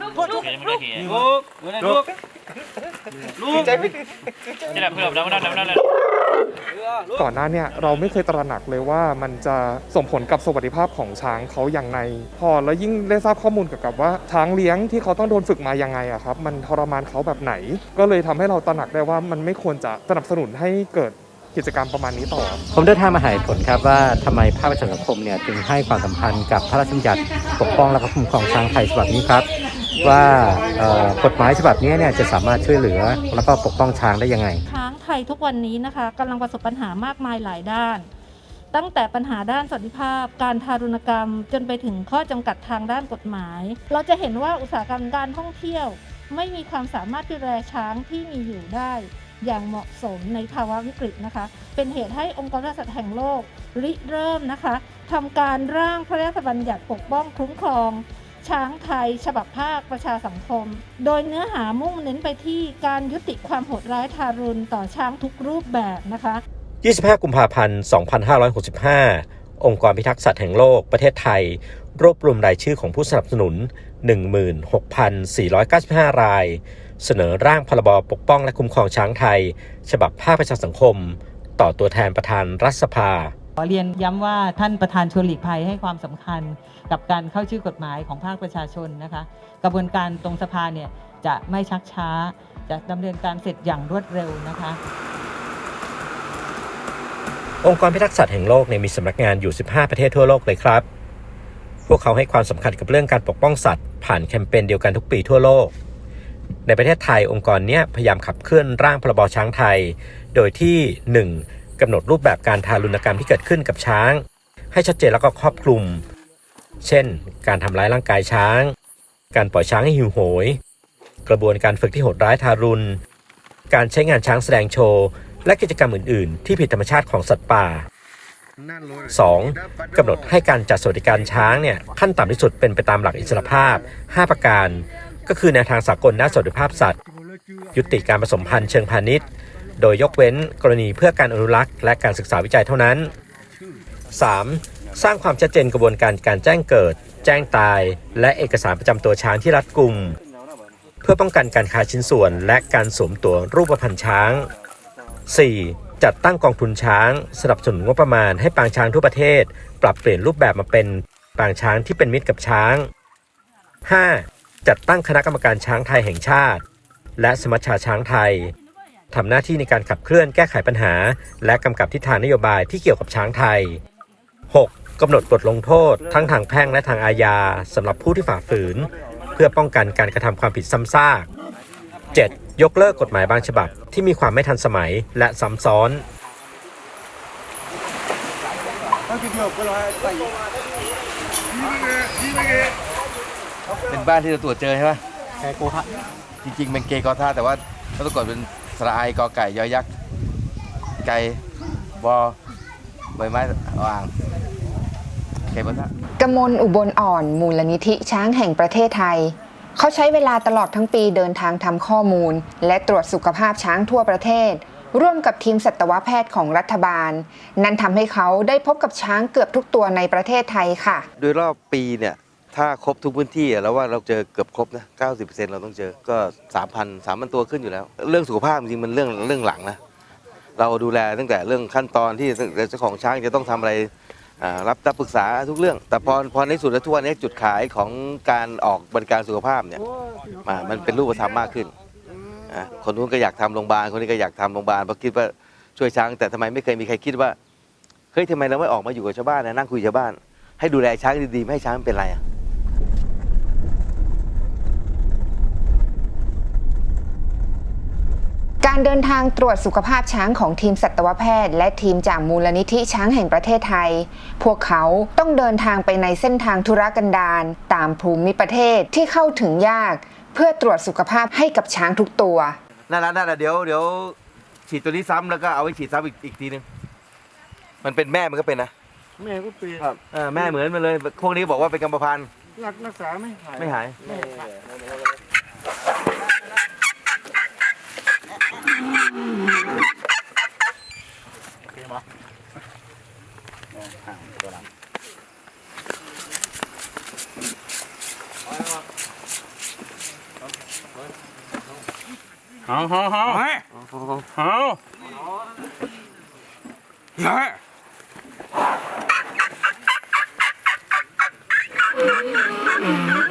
ลูกลูกลูกลูกลูกใจไม่นี่แหละเพื่อนเราเราเราเราก่อนหน้าเนี่ยเราไม่เคยตระหนักเลยว่ามันจะส่งผลกับสวัสดิภาพของช้างเขาอย่างไรพอแล้วยิ่งได้ทราบข้อมูลเกี่ยวกับว่าช้างเลี้ยงที่เขาต้องโดนฝึกมายังไงอะครับ มันทรมานเขาแบบไหน ก็เลยทำให้เราตระหนักได้ว่ามันไม่ควรจะสนับสนุนให้เกิดกิจกรรมประมาณนี้ต่อ ผมเดินทางมาหาเหตุผลครับว่าทำไมภาคประชาสังคมเนี่ยจึงให้ความสำคัญกับพระราชบัญญัติปกป้องและคุ้มครองช้างไทยฉบับนี้ครับ ว่าเอ่อกฎหมายฉบับนี้เนี่ยจะสามารถช่วยเหลือ แล้วก็ปกป้องช้างได้ยังไง ช้างไทยทุกวันนี้นะคะกำลังประสบปัญหามากมายหลายด้าน ตั้งแต่ปัญหาด้านสวัสดิภาพ การทารุณกรรม จนไปถึงข้อจำกัดทางด้านกฎหมาย เราจะเห็นว่าอุตสาหกรรมการท่องเที่ยว ไม่มีความสามารถดูแลช้างที่มีอยู่ได้ อย่างเหมาะสมในภาวะวิกฤตนะคะ เป็นเหตุให้องค์การสัตว์แห่งโลกริเริ่มนะคะทำการร่างพระราชบัญญัติปกป้องคุ้มครอง ช้างไทย ฉบับภาคประชาสังคม โดยเนื้อหามุ่งเน้นไปที่การยุติความโหดร้ายทารุณต่อช้างทุกรูปแบบนะคะ 25 กุมภาพันธ์ 2565 องค์กรพิทักษ์สัตว์แห่งโลกประเทศไทย รวบรวมรายชื่อของผู้สนับสนุน 16,495 ราย เสนอร่างพรบปกป้องและคุ้มครองช้างไทย ฉบับภาคประชาสังคม ต่อตัวแทนประธานรัฐสภา ขอเรียนย้ำว่าท่านประธานชวนหลีกภัยให้ความสำคัญกับการเข้าชื่อกฎหมายของภาคประชาชนนะคะ กระบวนการตรงสภาเนี่ยจะไม่ชักช้า จะดำเนินการเสร็จอย่างรวดเร็วนะคะ องค์กรพิทักษ์สัตว์แห่งโลกเนี่ยมีสำนักงานอยู่ 15 ประเทศทั่วโลกเลยครับ พวกเขาให้ความสำคัญกับเรื่องการปกป้องสัตว์ ผ่านแคมเปญเดียวกันทุกปีทั่วโลก ในประเทศไทยองค์กรเนี้ยพยายามขับเคลื่อนร่างพรบช้างไทย โดยที่ 1. กำหนดรูปแบบการทารุณกรรมที่เกิดขึ้นกับช้าง ให้ชัดเจนแล้วก็ครอบคลุม เช่น การทำร้ายร่างกายช้าง การปล่อยช้างให้หิวโหย กระบวนการฝึกที่โหดร้ายทารุณ การใช้งานช้างแสดงโชว์ และกิจกรรมอื่น ๆ ที่ผิดธรรมชาติของสัตว์ป่า 2. กำหนดให้การจัดสวัสดิการช้างเนี่ยขั้นต่ำที่สุดเป็นไปตามหลักอิสรภาพ 5 ประการ ก็คือแนวทางสากลด้านสวัสดิภาพสัตว์ ยุติการผสมพันธุ์เชิงพาณิชย์ โดยยกเว้นกรณีเพื่อการอนุรักษ์และการศึกษาวิจัยเท่านั้น 3. สร้างความชัดเจนกระบวนการการแจ้งเกิด แจ้งตาย และเอกสารประจำตัวช้างที่รัดกุม เพื่อป้องกันการค้าชิ้นส่วน และการสวมตัวรูปพรรณช้าง 4. จัดตั้งกองทุนช้าง สนับสนุนงบประมาณให้ปางช้างทั่วประเทศ ปรับเปลี่ยนรูปแบบมาเป็นปางช้างที่เป็นมิตรกับช้าง 5. จัดตั้งคณะกรรมการช้างไทยแห่งชาติ และสมัชชาช้างไทย ทำหน้าที่ในการขับเคลื่อนแก้ไขปัญหา และกำกับทิศทางนโยบายที่เกี่ยวกับช้างไทย 6. กำหนดบทลงโทษ ทั้งทางแพ่งและทางอาญาสำหรับผู้ที่ฝ่าฝืน เพื่อป้องกันการกระทำความผิดซ้ำซาก 7. ยกเลิกกฎหมายบางฉบับที่มีความไม่ทันสมัยและซ้ำซ้อน เป็นบ้านที่เราตรวจเจอใช่ไหมแกโกทะจริงๆเป็นเกโกทะแต่ว่าเมื่อก่อนเป็น สระไอกอไก่ยอยักษ์ไก่บอใบไม้อ่างเกโกทะกมลอุบลอ่อนมูลนิธิช้างแห่งประเทศไทย เขาใช้เวลาตลอดทั้งปีเดินทางทำข้อมูล และตรวจสุขภาพช้างทั่วประเทศ ร่วมกับทีมสัตวแพทย์ของรัฐบาล นั่นทำให้เขาได้พบกับช้างเกือบทุกตัวในประเทศไทยค่ะ โดยรอบปีเนี่ย ถ้าครบทุกพื้นที่อะแล้วว่าเราเจอเกือบครบนะ90%เราต้องเจอก็ 3,000 3,000 ตัวขึ้นอยู่แล้ว เรื่องสุขภาพจริงๆมันเรื่องเรื่องหลังนะเราดูแลตั้งแต่เรื่องขั้นตอนที่เจ้าของช้างจะต้องทำอะไรอ่ารับรับปรึกษาทุกเรื่อง แต่พอพอในสุดแล้วทุกวันนี้จุดขายของการออกบริการสุขภาพเนี่ยมามันเป็นรูปธรรมมากขึ้นอะคนนู้นก็อยากทำโรงพยาบาลคนนี้ก็อยากทำโรงพยาบาลเพราะคิดว่าช่วยช้างแต่ทำไมไม่เคยมีใครคิดว่าเฮ้ยทำไมเราไม่ออกมาอยู่กับชาวบ้านนะนั่งคุยกับชาวบ้าน ให้ดูแลช้างดีๆไม่ให้ช้างมันเป็นไรอะ การเดินทางตรวจสุขภาพช้างของทีมสัตวแพทย์ และทีมจากมูลนิธิช้างแห่งประเทศไทย พวกเขาต้องเดินทางไปในเส้นทางธุรกันดารตามภูมิประเทศที่เข้าถึงยาก เพื่อตรวจสุขภาพให้กับช้างทุกตัว นั่นแหละนั่นแหละเดี๋ยวเดี๋ยวฉีดตัวนี้ซ้ำแล้วก็เอาไว้ฉีดซ้ำอีกอีกทีนึง มันเป็นแม่มันก็เป็นนะแม่ก็เปลี่ยนเออแม่เหมือนมันเลย พวกนี้บอกว่าเป็นกรรมพันธุ์รักรักษาไม่หายไม่หาย ok không hàng cho làm không không không không không Mm-hmm.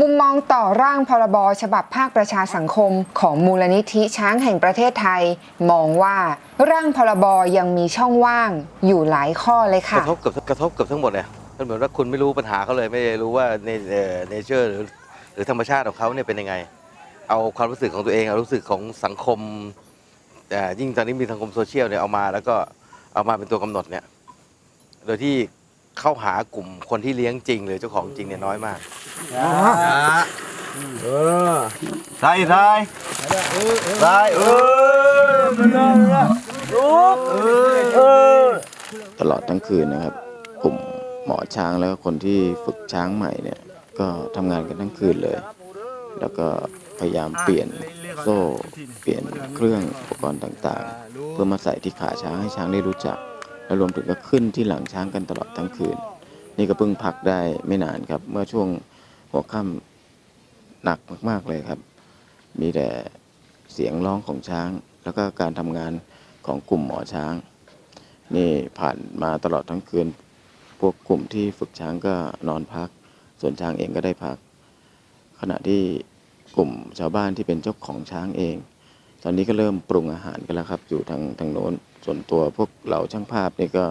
มุมมองต่อร่างพรบฉบับภาคประชาสังคมของมูลนิธิช้างแห่งประเทศไทย มองว่าร่างพรบยังมีช่องว่างอยู่หลายข้อเลยกค่ะ ระทบกับกระทบกับทั้งหมดเลยมันเหมือนว่าคุณไม่รู้ปัญหาเขาเลยไม่รู้ว่าในเนเจอร์หรือหรือธรรมชาติของเขาเนี่ยเป็นยังไง เอาความรู้สึกของตัวเองเอารู้สึกของสังคมเอ่อยิ่งตอนนี้มีสังคมโซเชียลเนี่ยเอามาแล้วก็เอามาเป็นตัวกำหนดเนี่ย โดยที่เข้าหากลุ่มคนที่เลี้ยงจริง หรือเจ้าของจริงเนี่ยน้อยมาก ใส่ใส่ใส่เออมันนั่นละลูกเออเออตลอดทั้งคืนนะครับกลุ่มหมอช้างแล้วก็คนที่ฝึกช้างใหม่เนี่ย ก็ทำงานกันทั้งคืนเลย แล้วก็พยายามเปลี่ยนโซ่ เปลี่ยนเครื่องอุปกรณ์ต่างๆ เพื่อมาใส่ที่ขาช้างให้ช้างได้รู้จัก และรวมถึงก็ขึ้นที่หลังช้างกันตลอดทั้งคืน นี่ก็เพิ่งพักได้ไม่นานครับ เมื่อช่วง หัวค่ำหนักมาก ๆ เลยครับ มีแต่เสียงร้องของช้าง แล้วก็การทำงานของกลุ่มหมอช้าง นี่ผ่านมาตลอดทั้งคืน พวกกลุ่มที่ฝึกช้างก็นอนพัก ส่วนช้างเองก็ได้พัก ขณะที่กลุ่มชาวบ้านที่เป็นเจ้าของช้างเอง ตอนนี้ก็เริ่มปรุงอาหารกันแล้วครับ อยู่ทางทางโน้น ส่วนตัวพวกเหล่าช่างภาพนี่ก็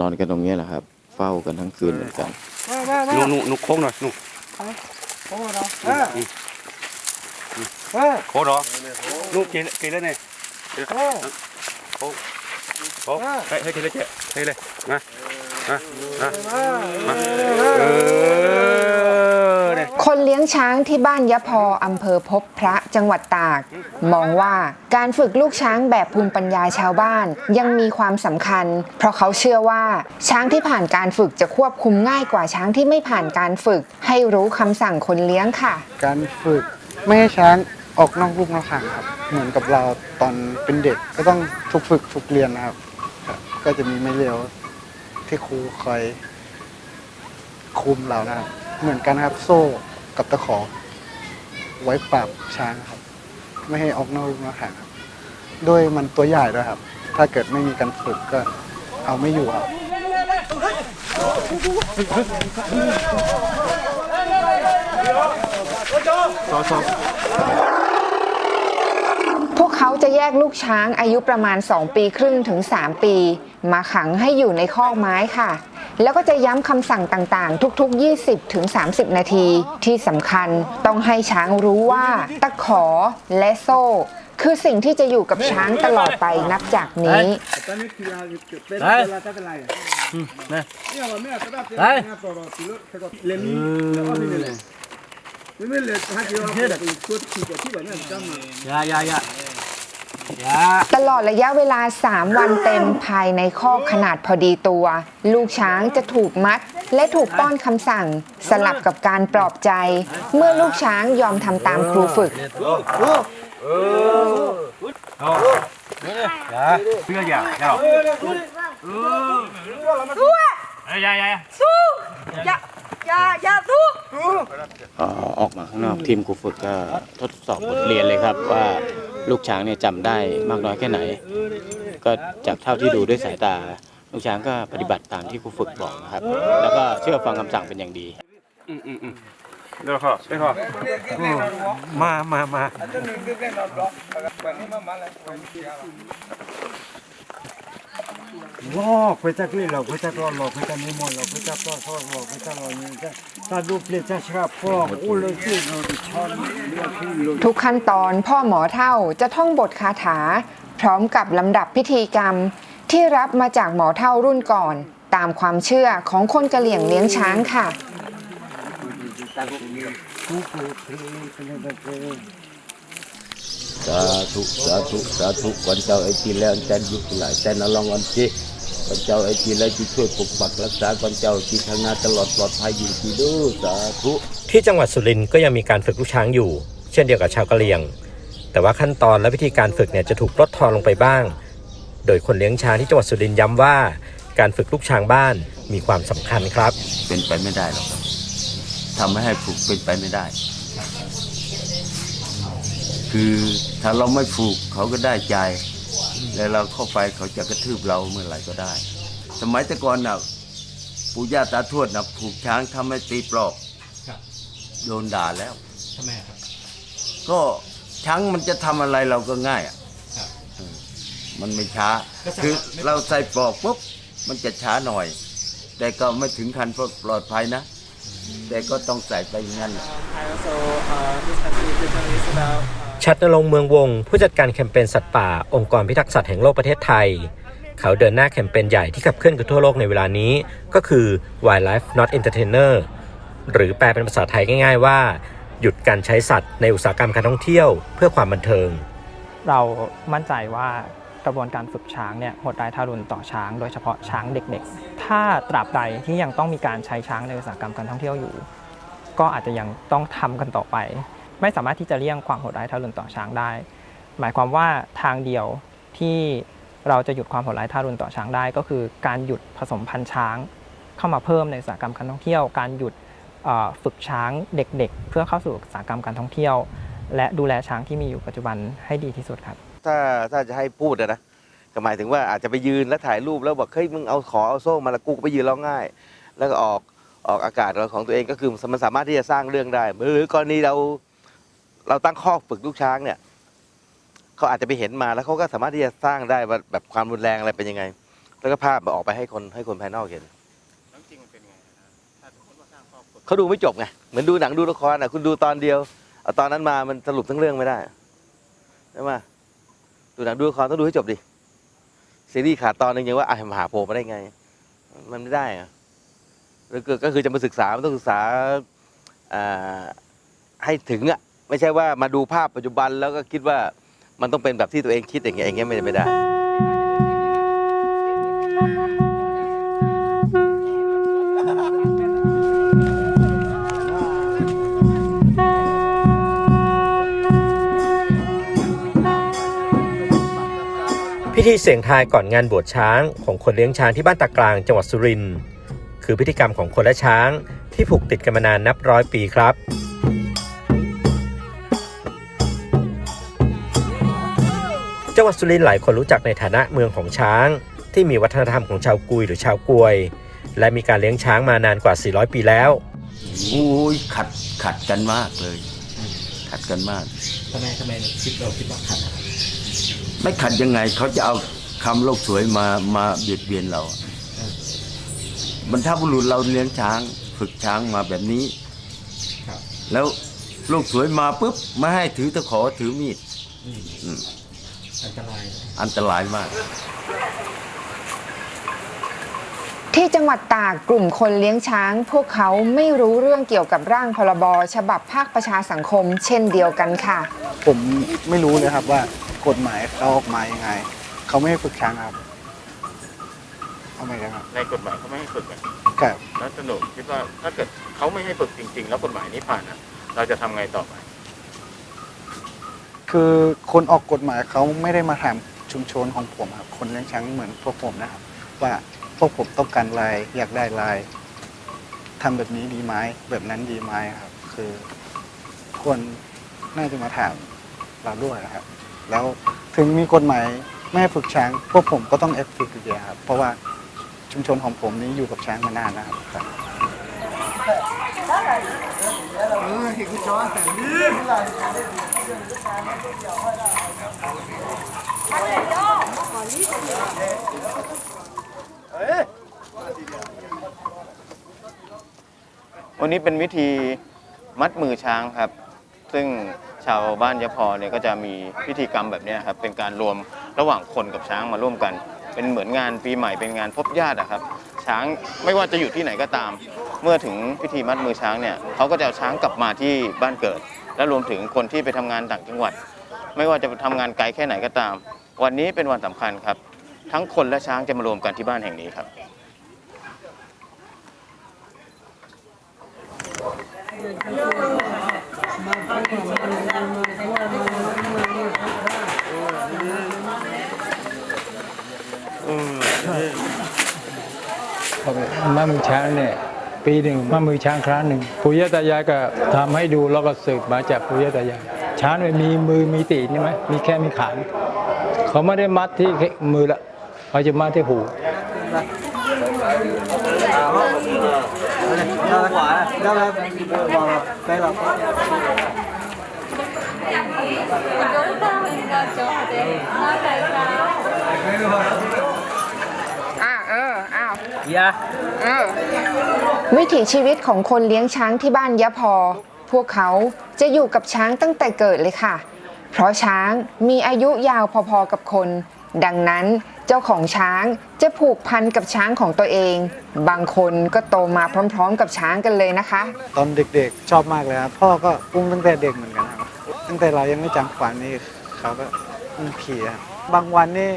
นอนกันตรงนี้แหละครับ เฝ้ากันทั้งคืนเหมือนกัน หนูหนูหนูโค้งหน่อยหนู โค้งเหรอเออเออ โคตรเหรอลูกกินกินแล้วเนี่ยเออโอ้ให้ให้กินเลยเจ๊ให้เลยมามามามาเออเนี่ย คนเลี้ยงช้างที่บ้านยะพออำเภอพบพระจังหวัดตาก มองว่าการฝึกลูกช้างแบบภูมิปัญญาชาวบ้านยังมีความสำคัญ เพราะเขาเชื่อว่า ช้างที่ผ่านการฝึกจะควบคุมง่ายกว่าช้างที่ไม่ผ่านการฝึก ให้รู้คำสั่งคนเลี้ยงค่ะ การฝึกไม่ให้ช้างออกนอกลูกนอกทางครับ เหมือนกับเราตอนเป็นเด็กก็ต้องฝึกฝึกฝึกเรียนนะครับ ก็จะมีไม่เร็วที่ครูคอยคุมเรานะครับเหมือนกันครับโซ่ กับตะขอ ไว้ปราบช้างครับ ไม่ให้ออกนอกลูกนอกทางครับด้วยมันตัวใหญ่ด้วยครับ ถ้าเกิดไม่มีการฝึกก็เอาไม่อยู่ครับ พวกเขาจะแยกลูกช้างอายุประมาณ 2 ปีครึ่งถึง 3 ปี มาขังให้อยู่ในคอกไม้ค่ะ แล้วก็จะย้ำคำสั่งต่างๆ ทุก ๆ 20ถึง30 นาทีที่สำคัญต้องให้ช้างรู้ว่าตะขอและโซ่ คือสิ่งที่จะอยู่กับช้างตลอดไปนับจากนี้อย่าอย่าอย่า ตลอดระยะเวลา 3 วันเต็มภายในคอกขนาดพอดีตัว ลูกช้างจะถูกมัด และถูกป้อนคำสั่ง สลับกับการปลอบใจ เมื่อลูกช้างยอมทำตามครูฝึกอย่าเพื่ออย่าอย่าเอ้ยยายยายเอ่อออกมาข้างนอกทีมครูฝึกก็ทดสอบบทเรียนเลยครับว่า ลูกช้างเนี่ยจำได้มากน้อยแค่ไหน ก็จากเท่าที่ดูด้วยสายตา ลูกช้างก็ปฏิบัติตามที่ครูฝึกบอกนะครับ แล้วก็เชื่อฟังคำสั่งเป็นอย่างดีอืมอืม ลอืมเดี๋ยวขอเดี๋ยวขอมามามา Wow, kita kilo, kita tolo, kita mimolo, kita tolo, kita loni, kita duple, kita shrapong, ulo kilo, kilo. ทุกขั้นตอนพ่อหมอเท่าจะท่องบทคาถา พร้อมกับลำดับพิธีกรรม ที่รับมาจากหมอเท่ารุ่นก่อน ตามความเชื่อของคนกะเหลี่ยงเลี้ยงช้างค่ะสาธุสาธุสาธุก่อนเจ้าไอ้ที่แล้วจันยุคหลายจันอลองอันเจ ก่อนเจ้าไอ้ที่แล้วที่ช่วยปกปักรักษาก่อนเจ้าที่ทางหนาตลอดปลอดภัยอยู่ที่ดูสาธุที่จังหวัดสุรินทร์ก็ยังมีการฝึกลูกช้างอยู่ เช่นเดียวกับชาวกะเหรี่ยง แต่ว่าขั้นตอนและวิธีการฝึกเนี่ยจะถูกลดทอนลงไปบ้าง โดยคนเลี้ยงช้างที่จังหวัดสุรินทร์ย้ำว่า การฝึกลูกช้างบ้านมีความสำคัญครับ เป็นไปไม่ได้หรอกครับทำไม่ให้ผูกเป็นไปไม่ได้ถคือถ้าเราไม่ผูกเขาก็ได้ใจ แล้วเราเข้าไปเขาจะกระทืบเราเมื่อไหร่ก็ได้ สมัยแต่ก่อนน่ะปู่ย่าตาทวดน่ะผูกช้างทำให้ตีปลอกโดนด่าแล้วทำไมครับ ก็ช้างมันจะทำอะไรเราก็ง่ายอะเออมันไม่ช้า คือเราใส่ปลอกปุ๊บมันจะช้าหน่อย แต่ก็ไม่ถึงขั้นปลอดภัยนะ แต่ก็ต้องใส่ไปอย่างนั้น ชัดนรงเมืองวง ผู้จัดการแคมเปญสัตว์ป่า องค์กรพิทักษ์สัตว์แห่งโลกประเทศไทย เขาเดินหน้าแคมเปญใหญ่ที่ขับเคลื่อนกันทั่วโลกในเวลานี้ ก็คือ Wildlife Not Entertainer หรือแปลเป็นภาษาไทยง่าย ๆ ว่า หยุดการใช้สัตว์ในอุตสาหกรรมการท่องเที่ยวเพื่อความบันเทิง เรามั่นใจว่ากระบวนการฝึกช้างเนี่ยโหดร้ายทารุณต่อช้าง โดยเฉพาะช้างเด็กๆ ถ้าตราบใดที่ยังต้องมีการใช้ช้างในอุตสาหกรรมการท่องเที่ยวอยู่ ก็อาจจะยังต้องทำกันต่อไป ไม่สามารถที่จะเลี่ยงความโหดร้ายทารุณต่อช้างได้ หมายความว่าทางเดียวที่เราจะหยุดความโหดร้ายทารุณต่อช้างได้ ก็คือการหยุดผสมพันธุ์ช้าง เข้ามาเพิ่มในอุตสาหกรรมการท่องเที่ยว การหยุดฝึกช้างเด็กๆ เพื่อเข้าสู่อุตสาหกรรมการท่องเที่ยว และดูแลช้างที่มีอยู่ปัจจุบันให้ดีที่สุดครับ ถ้าถ้าจะให้พูดนะก็หมายถึงว่าอาจจะไปยืนแล้วถ่ายรูปแล้วบอกเฮ้ยมึงเอาขอเอาโซ่มาล้วกูก็ไปยืนร้องง่าย แล้วก็ออกออกอากาศของตัวเองก็คือมันสามารถที่จะสร้างเรื่องได้ หรือกรณีเรา เราตั้งข้อฝึกลูกช้างเนี่ยเขาอาจจะไปเห็นมาแล้วเขาก็สามารถที่จะสร้างได้ว่าแบบความรุนแรงอะไรเป็นยังไง แล้วก็ภาพออกไปให้คนให้คนภายนอกเห็นเขาดูไม่จบไงเหมือนดูหนังดูละครอะคุณดูตอนเดียวเอาตอนนั้นมามันสรุปทั้งเรื่องไม่ได้ใช่ไหมดูหนังดูละครต้องดูให้จบดิซีรีส์ขาดตอนหนึงยังว่าไอะมหาโผลมาได้ไง มันไม่ได้อะแล้วก็คือจะมาศึกษามันต้องศึกษาให้ถึงอะ ไม่ใช่ว่ามาดูภาพปัจจุบันแล้วก็คิดว่ามันต้องเป็นแบบที่ตัวเองคิดอย่างเงี้ยอย่างเงี้ยไม่ได้ พิธีเสียงทายก่อนงานบวชช้างของคนเลี้ยงช้างที่บ้านตากลางจังหวัดสุรินทร์คือพิธีกรรมของคนและช้างที่ผูกติดกันมานานนับร้อยปีครับ จังหวัดสุรินทร์หลายคนรู้จักในฐานะเมืองของช้าง ที่มีวัฒนธรรมของชาวกุยหรือชาวกวย และมีการเลี้ยงช้างมานานกว่า 400 ปีแล้วโอ้ยขัดขัดกันมากเลย ขัดกันมากทำไมทำไมคิดเราคิดว่าขัดอะครับไม่ขัดยังไงเขาจะเอาคำโลกสวยมามาเบียดเบียนเราอะบรรพบุรุษเราเลี้ยงช้าง ฝึกช้างมาแบบนี้ครับแล้วโลกสวยมาปุ๊บไม่ให้ถือตะขอถือมีด อืมอืมอันตรายนะอันตรายมาก ที่จังหวัดตากกลุ่มคนเลี้ยงช้าง พวกเขาไม่รู้เรื่องเกี่ยวกับร่างพรบฉบับภาคประชาสังคม เช่นเดียวกันค่ะ ผมไม่รู้เลยครับว่ากฎหมายเขาออกมายังไง เขาไม่ให้ฝึกช้างครับเอาไหมครับในกฎหมายเขาไม่ให้ฝึกอะครับแล้วสนุกคิดว่าถ้าเกิดเขาไม่ให้ฝึกจริง ๆ แล้วกฎหมายนี้ผ่านอะเราจะทำไงต่อไป คือคนออกกฎหมายเขาไม่ได้มาถามชุมชนของผมครับคนเลี้ยงช้างเหมือนพวกผมนะครับ ว่าพวกผมต้องการอะไรอยากได้อะไรทำแบบนี้ดีไหมแบบนั้นดีไหมครับ คือควรน่าจะมาถามเราด้วยนะครับ แล้วถึงมีกฎหมายไม่ให้ฝึกช้าง พวกผมก็ต้องเอฟฝึกอยู่ดีครับ เพราะว่าชุมชนของผมนี้อยู่กับช้างมานานนะครับครับ วันนี้เป็นวิธีมัดมือช้างครับ ซึ่งชาวบ้านยะพอเนี่ยก็จะมีพิธีกรรมแบบนี้ครับ เป็นการรวมระหว่างคนกับช้างมาร่วมกัน เป็นเหมือนงานปีใหม่เป็นงานพบญาติอะครับ ช้างไม่ว่าจะอยู่ที่ไหนก็ตาม เมื่อถึงพิธีมัดมือช้างเนี่ยเขาก็จะเอาช้างกลับมาที่บ้านเกิด และรวมถึงคนที่ไปทำงานต่างจังหวัด ไม่ว่าจะทำงานไกลแค่ไหนก็ตาม วันนี้เป็นวันสำคัญครับ ทั้งคนและช้างจะมารวมกันที่บ้านแห่งนี้ครับมามือช้างเนี่ย ปีหนึ่งมามือช้างครั้งหนึ่งปู่ย่าตายายก็ทำให้ดูแล้วก็สืบมาจากปู่ย่าตายายช้างไม่มีมือมีตีนใช่ไหมมีแค่มีขานเขาไม่ได้มัดที่มือละเขาจะมัดที่หูอ่าเออ อ้าวเออวิถีชีวิตของคนเลี้ยงช้างที่บ้านยะพอ พวกเขาจะอยู่กับช้างตั้งแต่เกิดเลยค่ะ เพราะช้างมีอายุยาวพอๆกับคน ดังนั้นเจ้าของช้างจะผูกพันกับช้างของตัวเอง บางคนก็โตมาพร้อม ๆ กับช้างกันเลยนะคะ ตอนเด็กๆชอบมากเลยครับพ่อก็อุ้มตั้งแต่เด็กเหมือนกันครับตั้งแต่เรายังไม่จำขวัญนี่เขาก็อุ้มขี่ครับบางวันนี่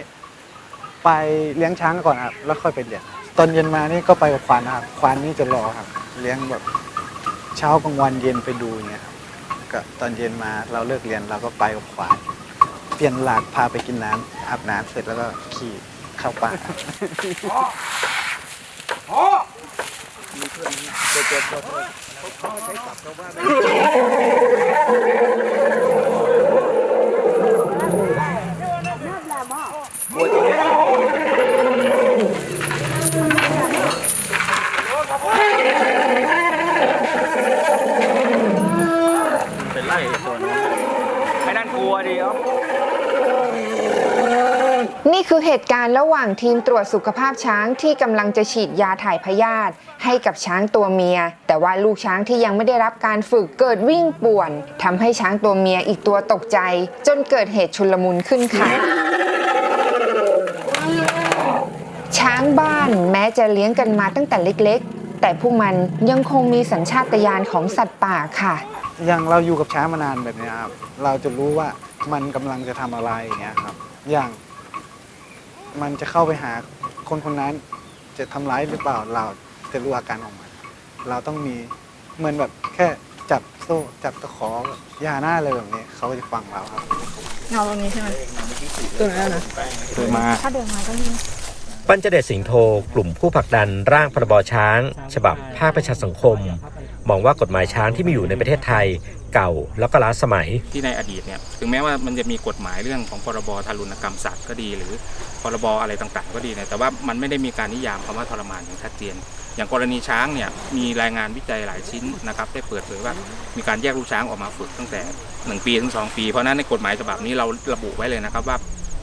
ไปเลี้ยงช้างก่อนครับแล้วค่อยไปเลี้ยง ตอนเย็นมานี่ก็ไปกับขวัญนะครับขวัญนี่จะรอครับ เลี้ยงแบบเช้ากลางวันเย็นไปดูเงี้ยครับก็ตอนเย็นมาเราเลิกเรียนเราก็ไปกับขวัญเปลี่ยนหลากพาไปกินน้ำอาบน้ำเสร็จแล้วก็ขี่เข้าป่าเป็นไล่ตัวนั้นไอ้นั่นกลัวดิครับ นี่คือเหตุกา ระหว่างทีมตรวจสุขภาพช้างที่กำลังจะฉีดยาถ่ายพยาธิให้กับช้างตัวเมีย แต่ว่าลูกช้างที่ยังไม่ได้รับการฝึกเกิดวิ่งป่วนทำให้ช้างตัวเมียอีกตัวตกใจ จนเกิดเหตุชุลมุนขึ้นค่ะช้างบ้านแม้จะเลี้ยงกันมาตั้งแต่เล็กๆ แต่พวกมันยังคงมีสัญชาตญาณของสัตว์ป่าค่ะ อย่างเราอยู่กับช้างมานานแบบนี้ครับเราจะรู้ว่ามันกำลังจะทำอะไรอย่างเงี้ยครับอย่าง มันจะเข้าไปหาคนคนนั้นจะทำร้ายหรือเปล่าเราจะรู้อาการของมันเราต้องมีเหมือนแบบแค่จับโซ่จับตะขอแบบอยาหน้าอะไรแบบนี้เขาก็จะฟังเราครับเงาตรงนี้ใช่ไหมตัวนั้นนะเคยมาถ้าเดินมาก็ยิงปัญจเดชสิงห์โท กลุ่มผู้ผลักดันร่างพรบช้าง ฉบับภาคประชาสังคม มองว่ากฎหมายช้างที่มีอยู่ในประเทศไทย เก่าแล้วก็ล้าสมัย ที่ในอดีตเนี่ยถึงแม้ว่ามันจะมีกฎหมายเรื่องของพรบทารุณกรรมสัตว์ก็ดี หรือพรบอะไรต่างๆ ก็ดีเนี่ยแต่ว่ามันไม่ได้มีการนิยามคำว่าทรมานอย่างชัดเจนอย่างกรณีช้างเนี่ยมีรายงานวิจัยหลายชิ้นนะครับได้เปิดเผยว่ามีการแยกลูกช้างออกมาฝึกตั้งแต่ 1 ปีถึง 2 ปี เพราะฉะนั้นในกฎหมายฉบับนี้เราระบุไว้เลยนะครับว่า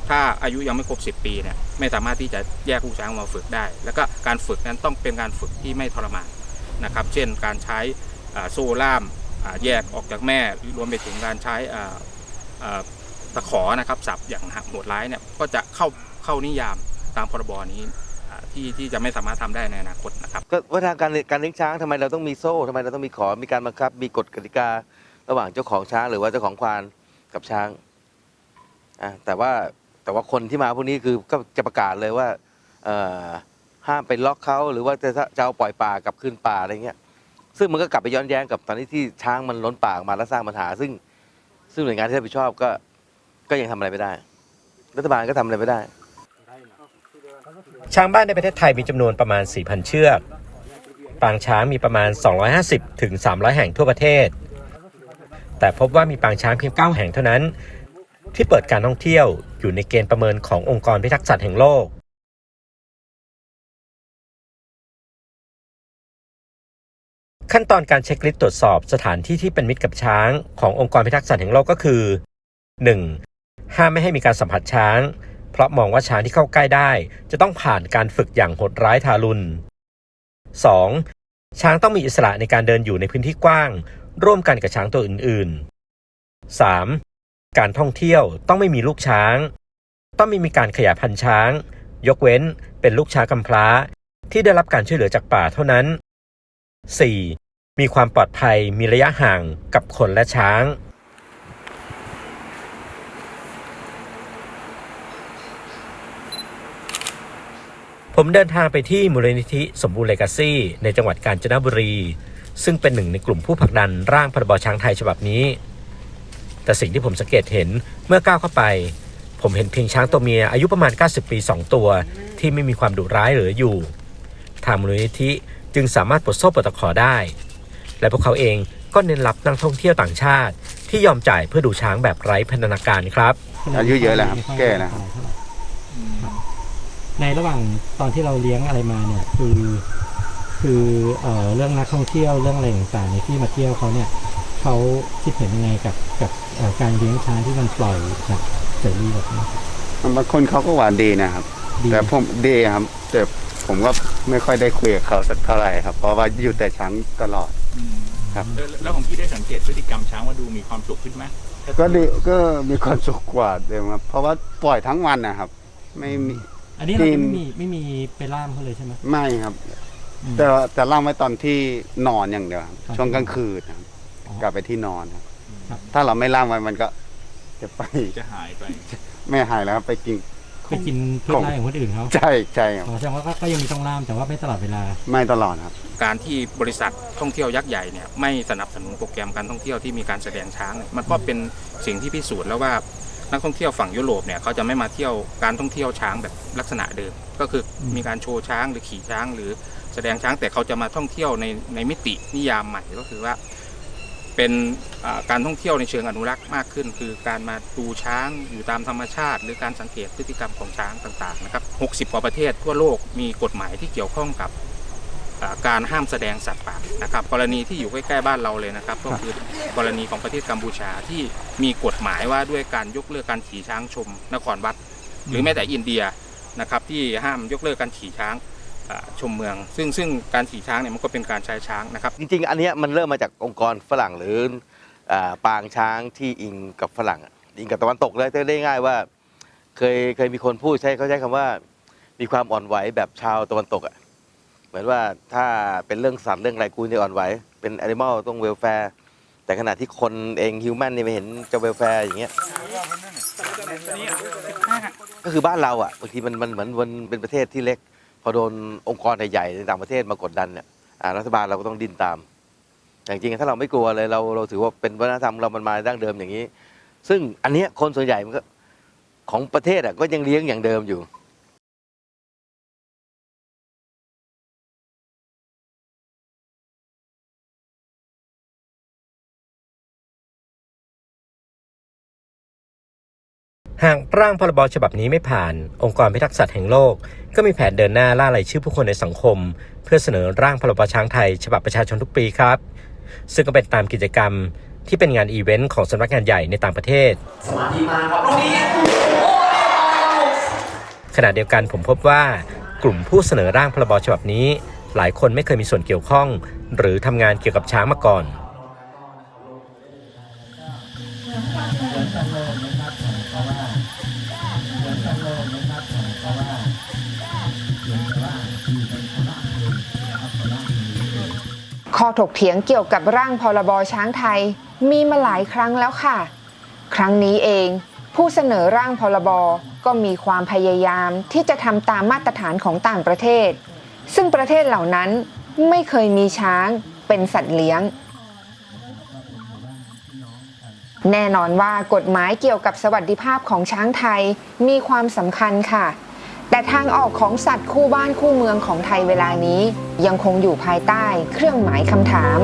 ถ้าอายุยังไม่ครบ 10 ปีเนี่ยไม่สามารถที่จะแยกลูกช้างออกมาฝึกได้ แล้วก็การฝึกนั้นต้องเป็นการฝึกที่ไม่ทรมาน นะครับ เช่นการใช้โซ่ล่ามแยกออกจากแม่รวมไปถึงการใช้ตะขอนะครับสับอย่างโหดร้ายเนี่ยก็จะเข้าเข้านิยามตามพรบนี้ที่ที่จะไม่สามารถทำได้ในอนาคตนะครับก็ว่าทางการการเลี้ยงช้างทำไมเราต้องมีโซ่ทำไมเราต้องมีขอมีการบังคับ มีกฎกติการะหว่างเจ้าของช้างหรือว่าเจ้าของควานกับช้างอะแต่ว่าแต่ว่าคนที่มาพวกนี้คือก็จะประกาศเลยว่าเอ่อ ห้ามไปล็อกเขาหรือว่าจะจะเอาปล่อยป่ากลับคืนป่าอะไรเงี้ย ซึ่งมันก็กลับไปย้อนแย้งกับตอนนี้ที่ช้างมันล้นป่าออกมาแล้วสร้างปัญหา ซึ่งซึ่งหน่วยงานที่รับผิดชอบก็ก็ยังทำอะไรไม่ได้ รัฐบาลก็ทำอะไรไม่ได้ ช้างบ้านในประเทศไทยมีจำนวนประมาณ 4,000 เชือก ปางช้างมีประมาณ 250 ถึง 300 แห่งทั่วประเทศ แต่พบว่ามีปางช้างเพียง 9 แห่งเท่านั้น ที่เปิดการท่องเที่ยวอยู่ในเกณฑ์ประเมินขององค์กรพิทักษ์สัตว์แห่งโลก ขั้นตอนการเช็คลิสต์ตรวจสอบสถานที่ที่เป็นมิตรกับช้างขององค์กรพิทักษ์สัตว์แห่งโลกก็คือ 1. ห้ามไม่ให้มีการสัมผัสช้าง เพราะมองว่าช้างที่เข้าใกล้ได้ จะต้องผ่านการฝึกอย่างโหดร้ายทารุณ 2. ช้างต้องมีอิสระในการเดินอยู่ในพื้นที่กว้าง ร่วมกันกับช้างตัวอื่นๆ 3. การท่องเที่ยวต้องไม่มีลูกช้าง ต้องไม่มีการขยายพันธุ์ช้าง ยกเว้นเป็นลูกช้างกำพร้าที่ได้รับการช่วยเหลือจากป่าเท่านั้น 4. มีความปลอดภัยมีระยะห่างกับคนและช้างผมเดินทางไปที่มูลนิธิสมบูรณ์เลกาซี่ในจังหวัดกาญจนบุรี ซึ่งเป็นหนึ่งในกลุ่มผู้ผลักดันร่างพรบช้างไทยฉบับนี้ แต่สิ่งที่ผมสังเกตเห็นเมื่อก้าวเข้าไป ผมเห็นเพียงช้างตัวเมียอายุประมาณ 90 ปี 2 ตัว ที่ไม่มีความดุร้ายเหลืออยู่ ทางมูลนิธิ จึงสามารถปลดโซ่ปลดตะขอได้ และพวกเขาเองก็เน้นรับนักท่องเที่ยวต่างชาติ ที่ยอมจ่ายเพื่อดูช้างแบบไร้พันธนาการครับ อายุเยอะแล้วครับแก่นะครับในระหว่างตอนที่เราเลี้ยงอะไรมาเนี่ย คือ คือเอ่อเรื่องนักท่องเที่ยวเรื่องอะไรต่างๆในยที่มาเที่ยวเขาเนี่ยเขาคิดเห็นยังไงกับกับเอ่อการเลี้ยงช้างที่มันปล่อยแบบเสรีแบบนี้บางคนเขาก็หวานดีนะครับแต่ผมดีครับแต่ ผมก็ไม่ค่อยได้คุยกับเขาสักเท่าไหร่ครับ เพราะว่าอยู่แต่ช้างตลอด ครับแล้วของพี่ได้สังเกตพฤติกรรมช้างว่าดูมีความสุขขึ้นไหมก็ดีก็มีความสุขกว่าเดิมครับ เพราะว่าปล่อยทั้งวันนะครับ ไม่มี อันนี้เรากิจะไม่มีไม่มีไปล่ามเขาเลยใช่ไหม ไม่ครับ อืม แต่ว่าแต่เล่าไว้ตอนที่นอนอย่างเดียวครับครับช่วงกลางคืนครับกลับไปที่นอนครับ ครับ ถ้าเราไม่ล่ามไว้มันก็จะไป จะหายไป ไม่หายแล้วครับไปกิน ไปกินพืชไร่ของคนอื่นเขาใช่ใช่ครับอ๋อแสดงว่าก็ก็ยังมีต้องล่ามแต่ว่าไม่ตลอดเวลา ไม่ตลอดครับ การที่บริษัทท่องเที่ยวยักษ์ใหญ่เนี่ยไม่สนับสนุนโปรแกรมการท่องเที่ยวที่มีการแสดงช้างเนี่ยมันก็เป็นสิ่งที่พิสูจน์แล้วว่านักท่องเที่ยวฝั่งยุโรปเนี่ยเขาจะไม่มาเที่ยวการท่องเที่ยวช้างแบบลักษณะเดิม ก็คือมีการโชว์ช้างหรือขี่ช้าง หรือแสดงช้างแต่เขาจะมาท่องเที่ยวในในมิตินิยามใหม่ก็คือว่า เป็นอ่าการท่องเที่ยวในเชิงอนุรักษ์มากขึ้น คือการมาดูช้างอยู่ตามธรรมชาติ หรือการสังเกตพฤติกรรมของช้างต่างๆนะครับ 60 กว่าประเทศทั่วโลกมีกฎหมายที่เกี่ยวข้องกับอ่าการห้ามแสดงสัตว์ป่านะครับ กรณีที่อยู่ใกล้ๆบ้านเราเลยนะครับ ก็คือกรณีของประเทศกัมพูชาที่มีกฎหมายว่าด้วยการยกเลิกการขี่ช้างชมนครวัด หรือแม้แต่อินเดียนะครับที่ห้ามยกเลิกการขี่ช้างอ่า ชมเมือง ซึ่งซึ่งการขี่ช้างเนี่ยมันก็เป็นการใช้ช้างนะครับ จริงๆ อันเนี้ยมันเริ่มมาจากองค์กรฝรั่งหรืออ่าปางช้างที่อิงกับฝรั่งอะอิงกับตะวันตกเลยจะได้ง่ายว่า เคยเคยมีคนพูดใช้เขาใช้คำว่า มีความอ่อนไหวแบบชาวตะวันตกอะเหมือนว่าถ้าเป็นเรื่องสัตว์เรื่องอะไรกูจะอ่อนไหว เป็นแอนิมอลต้องเวลแฟร์แต่ขณะที่คนเองฮิวแมนนี่ไม่เห็นจะเวลแฟร์อย่างเงี้ย ก็คือบ้านเราอะบางทีมันมันเหมือนมันเป็นประเทศที่เล็ก อโดนองค์กรใหญ่ๆในต่างประเทศมากดดันเนี่ยรัฐบาลเราก็ต้องดิ้นตามแต่จริงๆถ้าเราไม่กลัวเลยเราเราถือว่าเป็นวัฒนธรรมเรามันมาดั้งเดิมอย่างนี้ ซึ่งอันเนี้ยคนส่วนใหญ่มันก็ของประเทศอะก็ยังเลี้ยงอย่างเดิมอยู่ หากร่างพรบฉบับนี้ไม่ผ่าน องค์กรพิทักษ์สัตว์แห่งโลก ก็มีแผนเดินหน้าล่ารายชื่อผู้คนในสังคม เพื่อเสนอร่างพรบช้างไทย ฉบับประชาชนทุกปีครับ ซึ่งก็เป็นตามกิจกรรมที่เป็นงานอีเวนต์ของสำนักงานใหญ่ในต่างประเทศ สมาธิมาครับลูกนี้ขณะเดียวกันผมพบว่ากลุ่มผู้เสนอร่างพรบฉบับนี้ หลายคนไม่เคยมีส่วนเกี่ยวข้อง หรือทำงานเกี่ยวกับช้างมาก่อน ข้อถกเถียงเกี่ยวกับร่างพรบช้างไทยมีมาหลายครั้งแล้วค่ะ ครั้งนี้เอง ผู้เสนอร่างพรบก็มีความพยายามที่จะทำตามมาตรฐานของต่างประเทศ ซึ่งประเทศเหล่านั้นไม่เคยมีช้างเป็นสัตว์เลี้ยง แน่นอนว่ากฎหมายเกี่ยวกับสวัสดิภาพของช้างไทยมีความสำคัญค่ะ แต่ทางออกของสัตว์คู่บ้านคู่เมืองของไทยเวลานี้ยังคงอยู่ภายใต้เครื่องหมายคำถาม